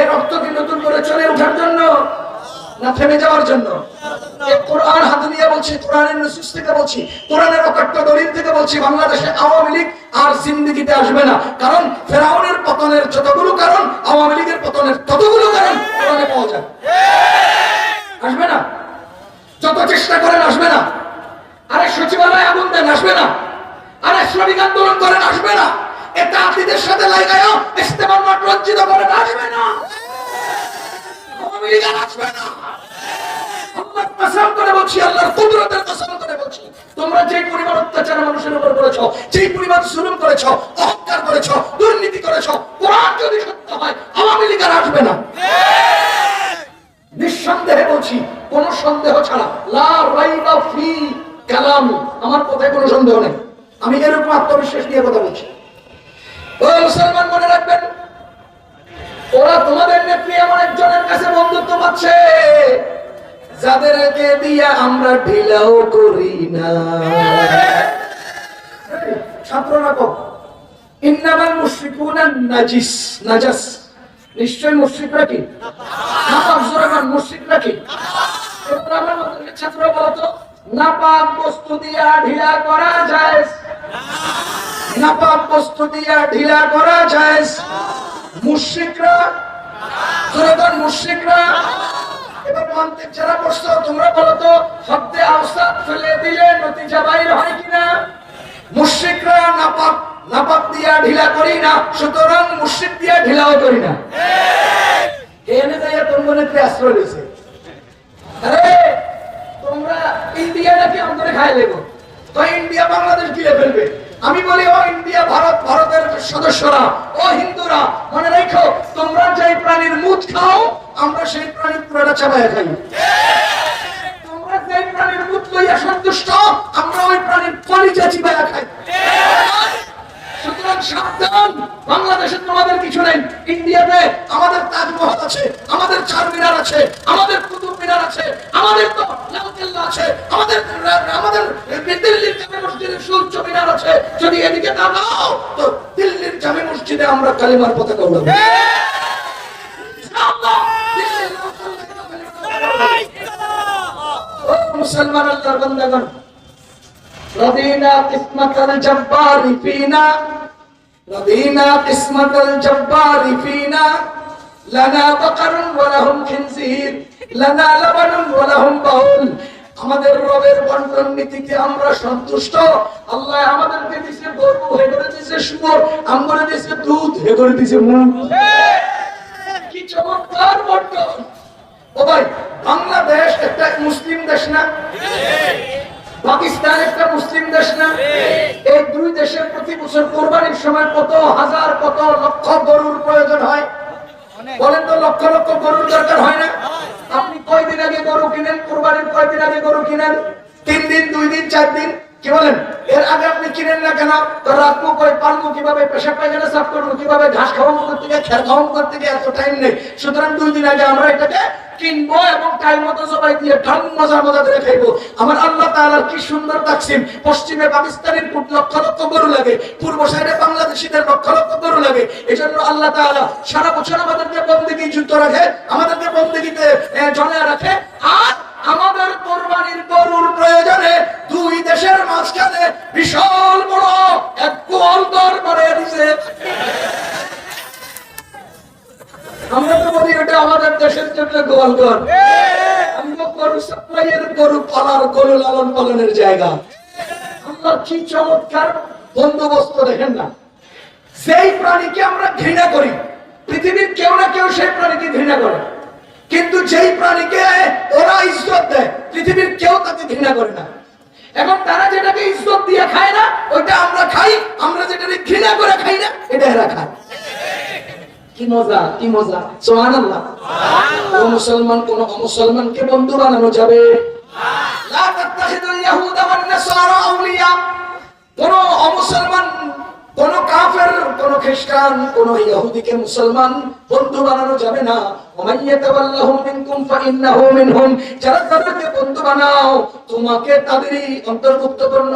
এ রক্ত নতুন করে চলে ওঠার জন্য? না থেমে যাওয়ার জন্য? কোরআন পতনের যতগুলো কারণ, আওয়ামী লীগের পতনের ততগুলো কারণ পাওয়া যায়। আসবে না? যত চেষ্টা করেন, আসবে না। আরে সচিবালয় আগুন দেন, আসবে না। আরে শ্রমিক আন্দোলন করেন, আসবে না। এটা সাথে ইস্তেমার রঞ্জিত না না। করে করেছ দুর্নীতি করেছ যদি সত্য হয় না। নিঃসন্দেহে বলছি, কোন সন্দেহ ছাড়া, লা আমার কথায় কোনো সন্দেহ নেই। আমি এরকম আত্মবিশ্বাস নিয়ে কথা বলছি। ও মুসলমান মনে রাখবেন। ওরা তোমাদের নেত্রী এমন একজনের কাছে বন্ধুত্ব পাচ্ছে যাদেরকে দিয়া আমরা ঢিলাও করি না। ছাত্ররা কম ছাত্র বলতো নাপাক বস্তু ঢিলা করা যায়? নাপাক বস্তু দিয়া ঢিলা করা যায়। মুশরিকরা তোমরা দিয়া ঢিলা করি না, সুতরাং দিয়া ঢিলাও এনে আরে, তোমরা ইন্ডিয়া নাকি খাই ইন্ডিয়া বাংলাদেশ গিলে ফেলবে। আমি বলি, ও ইন্ডিয়া, ভারত, ভারতের সদস্যরা, ও হিন্দুরা, মনে রেখো, তোমরা যে প্রাণীর মুখ খাও, আমরা সেই প্রাণীর পুরোটা চাবায় খাই। বাংলাদেশে তোমাদের কিছু নেই, ইন্ডিয়াতে আমাদের তাজমহল আছে, আমাদের চার মিনার আছে, আমাদের কুতুব মিনার আছে, আমাদের তো লালকেল্লা আছে, আমাদের আমাদের দিল্লির জামে মসজিদের সূর্য মিনার আছে। যদি এদিকে না নাও তো দিল্লির জামে মসজিদে আমরা কালিমার পতাকা উড়াবো। মুসলমান আল্লাহর বান্দাগণ। রদিনা কিসমাতাল জব্বারি ফিনা রদিনা কিসমাতাল জব্বারি ফিনা, লানা বকরুন ওয়া লাহুম খিনজির। আমাদের রবের বন্টন নীতিতে আমরা সন্তুষ্ট। আল্লাহ আমাদেরকে আমরা দুধ কি চমৎকার বন্টন। ও ভাই, বাংলাদেশ একটা মুসলিম দেশ না? পাকিস্তান একটা মুসলিম দেশ না? এই দুই দেশের প্রতি বছর কোরবানির সময় কত হাজার, কত লক্ষ গরুর প্রয়োজন হয়? বলেন তো লক্ষ লক্ষ গরুর দরকার হয় না? কয়দিন আগে গরু কিনেন? কোরবানির কয়দিন আগে গরু কিনেন? তিন দিন, দুই দিন, চার দিন? কি বলেন? এর আগে আপনি কিনেন না কেন? পালবো কীভাবে পায়খানা সাফ করব কীভাবে ঘাস খাওয়ানো করতে গিয়ে খাওয়ানো করতে গিয়ে এত টাইম নেই। সুতরাং দুই দিন আগে আমরা এটাকে কিনবো এবং টাইম মতো সবাই দিয়ে ঠান মজা মজা করে খাইবো। আমার আল্লাহ তাআলার কি সুন্দর তাকসিম। পশ্চিমে পাকিস্তানের লক্ষ লক্ষ গরু লাগে, পূর্ব সাইডে বাংলাদেশিদের লক্ষ লক্ষ গরু লাগে। এই জন্য আল্লাহ তাআলা সারা বছর আমাদেরকে বন্দিগি যুক্ত রাখে, আমাদেরকে বন্দিগিতে জমা রাখে। আর বিশাল বড় এক দর করে দিছে আমরা তো বলি এটা আমাদের দেশের জন্য গোয়াল ঘর আমরা গরু সাপ্লাইয়ের গরু পালার, গরু লালন পালনের জায়গা। আমরা কি চমৎকার বন্দোবস্ত দেখেন না। সেই প্রাণীকে আমরা ঘৃণা করি, পৃথিবীর কেউ না কেউ সেই প্রাণীকে ঘৃণা করে। কিন্তু যেই প্রাণীকে ওরা ইজ্জত দেয়, পৃথিবীর কেউ তাকে ঘৃণা করে না। এবং তারা যেটাকে ইজ্জত দিয়ে খায় না ওইটা আমরা খাই আমরা যেটাকে ঘৃণা করে খাই না এটা এরা খায়। কি মজা কি মজা। সুবহানাল্লাহ। ও মুসলমান কোন অমুসলমানকে বন্ধু বানানো যাবে? কোন অমুসলমান কোন কাফের কোন খ্রিস্টান কোন ইহুদিকে মুসলমান বন্ধু বানানো যাবে না। মিনহুম, যারা তাদেরকে বন্ধু বানাও, তোমাকে তাদেরই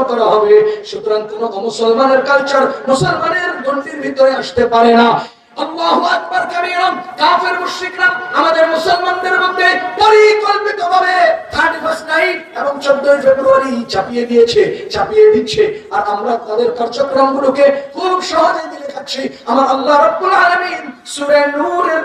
করা হবে। সুতরাং কোন মুসলমানের কালচার মুসলমানের ভিতরে আসতে পারে না। আল্লাহু আকবার কাবীরা কাফের মুশরিকরা আমাদের মুসলমানদের মধ্যে পরিকল্পিতভাবে 31 নাইট এবং 14 ফেব্রুয়ারি চাপিয়ে দিয়েছে, চাপিয়ে দিচ্ছে। আর আমরা তাদের কার্যক্রমগুলোকে খুব সহজে দিলে খাচ্ছি। আমার আল্লাহ রাব্বুল আলামিন সূরা নূরের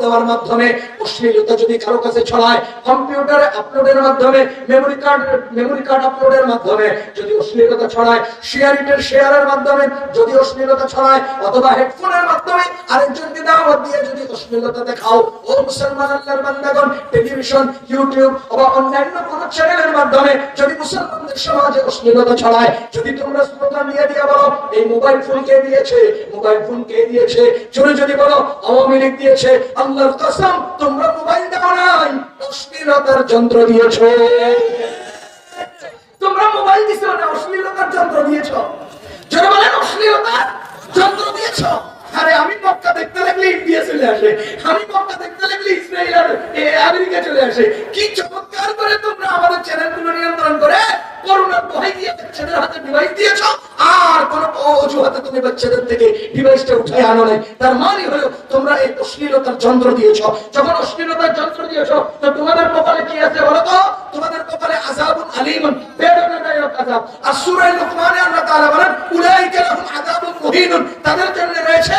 দেওয়ার মাধ্যমে অশ্লীলতা যদি কারও কাছে ছড়ায় কম্পিউটারে আপলোডের মাধ্যমে মেমরি কার্ড মেমরি কার্ড আপলোডের মাধ্যমে যদি অশ্লীলতা ছড়ায় শেয়ারিটের শেয়ারের মাধ্যমে যদি অশ্লীলতা ছড়ায়, অথবা হেডফোনের মাধ্যমে আরেকজনকে দাওয়াত দিয়ে যদি অশ্লীলতা দেখাও, ও মুসলমান আল্লাহর বান্দাগণ টেলিভিশন ইউটিউব অথবা অন্যান্য কোন চ্যানেলের মাধ্যমে যদি মুসলমানদের সমাজে অশ্লীলতা ছড়ায়, যদি তোমরা স্লোগান দিয়ে দিয়ে বলো, এই মোবাইল ফোন কে দিয়েছে? মোবাইল ফোন কে দিয়েছে? জোরে যদি বলো, আওয়ামী লীগ দিয়েছে? আল্লাহর কসম, তোমরা মোবাইল দাও নাই। অশ্লীলতার যন্ত্র দিয়েছ। তোমরা মোবাইল দিছো না, অশ্লীলতার যন্ত্র দিয়েছ? যারা বলেন, অশ্লীলতার যন্ত্র দিয়েছ? আরে, আমি মক্কা দেখতে লাগলে ইন্ডিয়া চলে আসে। আমি মক্কা দেখতে লাগলে ইসরায়েল আর আমেরিকা চলে আসে। কি চমৎকার করে তোমরা আমাদের চ্যানেলগুলো নিয়ন্ত্রণ করে করোনার দোহাই দিয়ে বাচ্চাদের হাতে ডিভাইস দিয়েছ, আর কোন অজুহাতে তুমি বাচ্চাদের থেকে ডিভাইসটা উঠাই আনো নাই। তার মানে হলো, তোমরা এই অশ্লীলতার যন্ত্র দিয়েছ। যখন অশ্লীলতার যন্ত্র দিয়েছ, তো তোমাদের কপালে কি আছে বলো তো? তোমাদের কপালে আযাবুন আলীমুন, বেদনাদায়ক আযাব। আর সূরা লুকমানে আল্লাহ তাআলা বলেন, উলাইকা লাহুম আযাবুন মুহিনুন। তাদের জন্য রয়েছে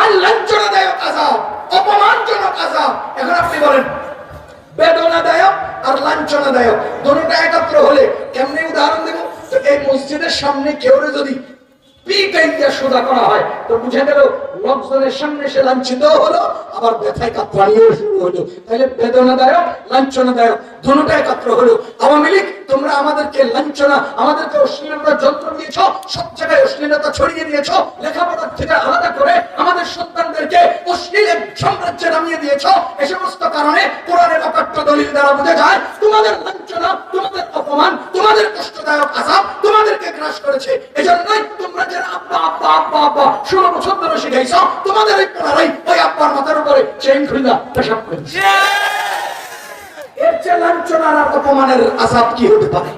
আর লাঞ্ছনাদায়ক আযাব, অপমানজনক আযাব। এখন আপনি বলেন, বেদনাদায়ক আর লাঞ্ছনাদায়ক। দুটোটা একত্র হলে কেমনি উদাহরণ দেবো? তো এই মসজিদের সামনে কেউ যদি আমাদেরকে অশ্লীলতা আলাদা করে আমাদের সন্তানদেরকে অশ্লীল সাম্রাজ্যে নামিয়ে দিয়েছ। এ সমস্ত কারণে কোরআনের অকাট্য দলিল দ্বারা বোঝা যায়, তোমাদের তোমাদের অপমান, তোমাদের কষ্টদায়ক আসাব তোমাদেরকে গ্রাস করেছে। এজন্যই তোমরা যারা আব্বা আব্বা আব্বা আব্বা, ষোলো বছর ধরে শিখাইছ, তোমাদের ওই পড়ারাই ওই আব্বার মাথার উপরে চেইন খুলিয়া পেশাব করে দিছে। এর চেয়ে লাঞ্ছনার অপমানের আসাব কি হতে পারে?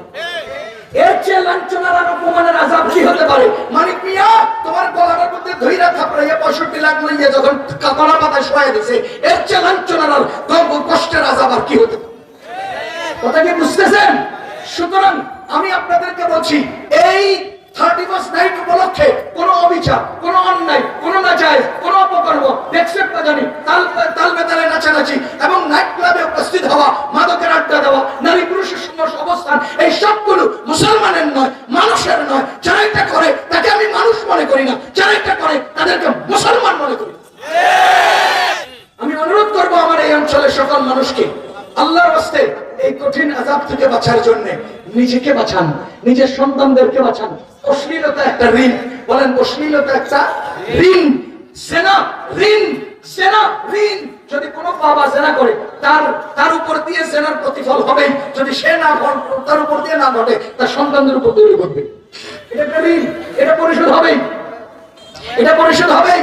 এর চেয়ে লাঞ্ছনার অপমানের আজাব কি হতে পারে? মানিক মিয়া, তোমার গলার মধ্যে ধইরা থাপড়াইয়া পঁয়ষট্টি লাখ লইয়া যখন কাপড়া পাতা শোয়া দিছে, এর চেয়ে লাঞ্ছনার আর কষ্টের আজাব আর কি হতে পারে? কথা কি বুঝতেছেন? সুতরাং আমি আপনাদেরকে বলছি, এই থার্টি ফার্স্ট নাইট উপলক্ষে কোনো অবিচার, কোনো অন্যায়, কোনো নাজায়জ, কোনো অপকর্ম, দেখছেন না জানি তাল তাল বেতালে নাচানাচি এবং নাইট ক্লাবে উপস্থিত হওয়া মাদকের আড্ডা দেওয়া নারী পুরুষের সঙ্গে অবস্থান এই সবগুলো মুসলমানের নয় মানুষের নয় যারা এটা করে তাকে আমি মানুষ মনে করি না যারা এটা করে তাদেরকে মুসলমান মনে করি আমি অনুরোধ করব আমার এই অঞ্চলের সকল মানুষকে আল্লাহর হস্তে এই কঠিন আজাব থেকে বাঁচার জন্য নিজেকে বাঁচান, নিজের সন্তানদেরকে বাঁচান। অশ্লীলতা একটা ঋণ। বলেন, অশ্লীলতা একটা ঋণ। সেনা ঋণ সেনা, ঋণ। যদি কোনো বাবা জেনা করে, তার তার উপর দিয়ে জেনার প্রতিফল হবে। যদি সে না তার উপর দিয়ে না ঘটে, তার সন্তানদের উপর দিয়ে ঘটবে। এটা ঋণ। এটা পরিশোধ হবেই এটা পরিশোধ হবে।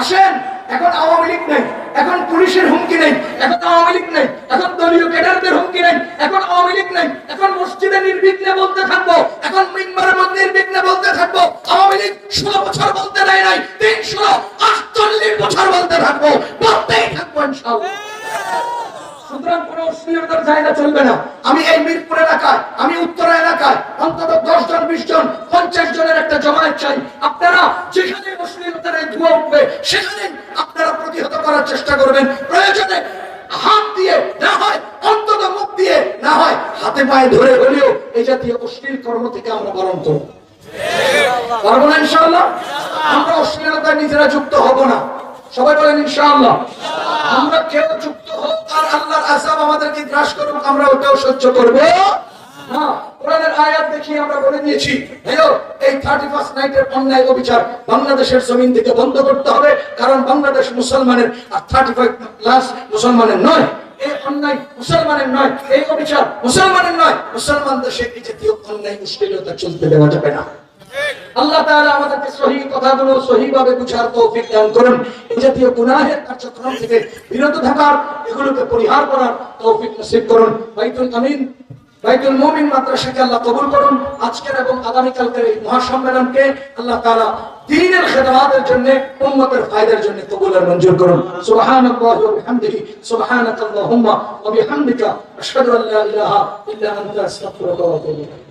আসেন এখন আওয়ামী লীগ নেই, এখন পুলিশের হুমকি নেই, এখন আওয়ামী লীগ নেই, এখন দলীয় ক্যাডারদের হুমকি নেই, এখন আওয়ামী লীগ নেই, এখন মসজিদে নির্বিঘ্নে বলতে থাকব, এখন মিম্বারের মধ্যে নির্বিঘ্নে বলতে থাকব, আওয়ামী লীগ ষোলো বছর বলতে দেয় নাই, তিনশো আটচল্লিশ বছর বলতে থাকব, বলতেই থাকব ইনশাআল্লাহ সুতরাং কোনো অশ্লীলতার জায়গা চলবে না। আমি এই মিরপুর এলাকায়, আমি উত্তরা এলাকায় অন্তত দশ জন, বিশ জন, পঞ্চাশ জনের একটা জমায়েত চাই। আপনারা যেখানে অশ্লীলতার এই ধোঁয়া উঠবে, সেখানে আপনারা প্রতিহত করার চেষ্টা করবেন। প্রয়োজনে হাত দিয়ে, না হয় অন্তত মুখ দিয়ে, না হয় হাতে পায়ে ধরে হলেও এই জাতীয় অশ্লীল কর্ম থেকে আমরা বারণ করব। পারব না ইনশাআল্লাহ? আমরা অশ্লীলতায় নিজেরা যুক্ত হব না। সবাই বলেন ইনশাআল্লাহ। আমরা কেউ যুক্ত আর আল্লাহর আযাব আমাদেরকে গ্রাস করুক, আমরা ওটাও সহ্য করব। অন্যায় কারণ বাংলাদেশ মুসলমানের মুসলমানের নয়। মুসলমানের নয়, এই মুসলমানের নয়। মুসলমান দেশে এই অন্যায় মুশকিলতা চলতে দেওয়া যাবে না। আল্লাহ তাআলা আমাদেরকে সহি কথাগুলো সহিভাবে বুঝার তৌফিক দান করুন। এই জাতীয় গুনাহের কার্যক্রম থেকে বিরত থাকার, এগুলোকে পরিহার করার তৌফিক নসিব করুন। বাইতুল আমিন, বাইতুল মুমিন মাদ্রাসাকে আল্লাহ কবুল করুন। আজকের এবং আগামী কালকের এই মহাসম্মেলনকে আল্লাহ তাআলা দ্বীনের খেদমাতের জন্য, উম্মতের ফায়দার জন্য কবুল আর মঞ্জুর করুন। সুবহানাল্লাহি ওয়া বিহামদিহি, সুবহানাকাল্লাহুম্মা ওয়া বিহামদিকা, আশহাদু আল্লা ইলাহা ইল্লা আনতা, আস্তাগফিরুকা ওয়া আতুবু ইলাইক।